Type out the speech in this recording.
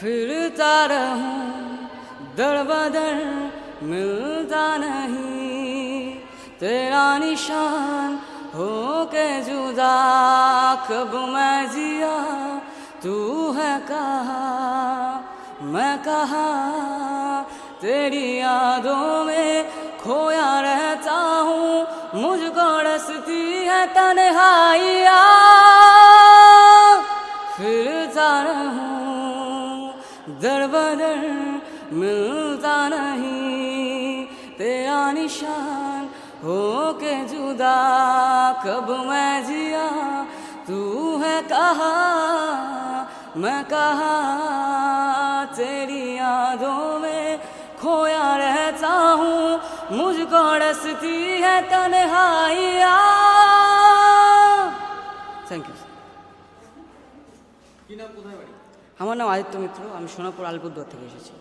फिरता रहूँ दर बदर मिलता नहीं। तेरा निशान हो के जुदा, कब मैं जिया, तू है कहा, मैं कहा। तेरी यादों में खोया रहता हूँ, मुझको रसती है तन्हाइया दर बदर मिलता नहीं। तेरा निशान हो के जुदा, कब मैं जिया? तू है कहा, मैं कहा? तेरी यादों में खोया रहता हूँ, मुझको रसती है तनहाइया। थैंक यू আমার নাম আদিত্য মিত্র আমি সোনাপুর আলিপুরদুয়ার থেকে এসেছি।